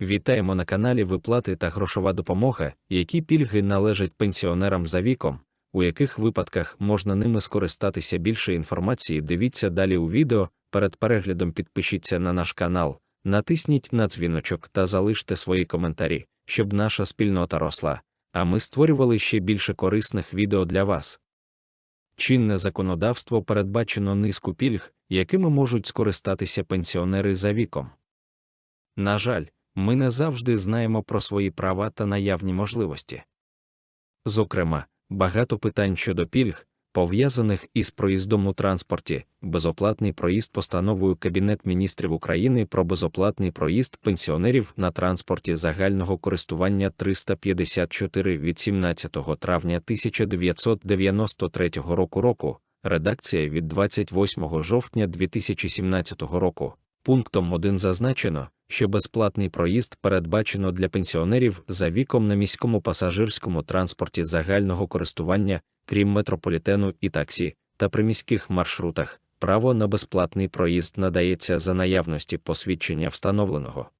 Вітаємо на каналі Виплати та грошова допомога, які пільги належать пенсіонерам за віком, у яких випадках можна ними скористатися більше інформації. Дивіться далі у відео. Перед переглядом підпишіться на наш канал, натисніть на дзвіночок та залиште свої коментарі, щоб наша спільнота росла, а ми створювали ще більше корисних відео для вас. Чинне законодавство передбачено низку пільг, якими можуть скористатися пенсіонери за віком. На жаль, ми не завжди знаємо про свої права та наявні можливості. Зокрема, багато питань щодо пільг, пов'язаних із проїздом у транспорті, безоплатний проїзд постановою Кабінет міністрів України про безоплатний проїзд пенсіонерів на транспорті загального користування 354 від 17 травня 1993 року року, редакція від 28 жовтня 2017 року. Пунктом 1 зазначено, що безплатний проїзд передбачено для пенсіонерів за віком на міському пасажирському транспорті загального користування, крім метрополітену і таксі, та приміських маршрутах. Право на безплатний проїзд надається за наявності посвідчення встановленого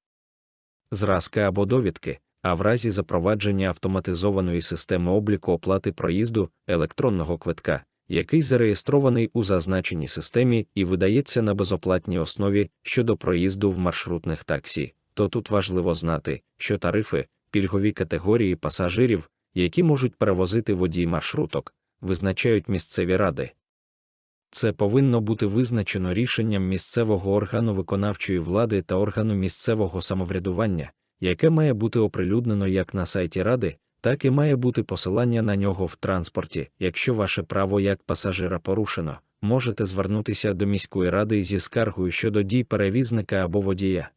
зразка або довідки, а в разі запровадження автоматизованої системи обліку оплати проїзду електронного квитка, який зареєстрований у зазначеній системі і видається на безоплатній основі щодо проїзду в маршрутних таксі, то тут важливо знати, що тарифи, пільгові категорії пасажирів, які можуть перевозити водій маршруток, визначають місцеві ради. Це повинно бути визначено рішенням місцевого органу виконавчої влади та органу місцевого самоврядування, яке має бути оприлюднено як на сайті ради, так і має бути посилання на нього в транспорті. Якщо ваше право як пасажира порушено, можете звернутися до міської ради зі скаргою щодо дій перевізника або водія.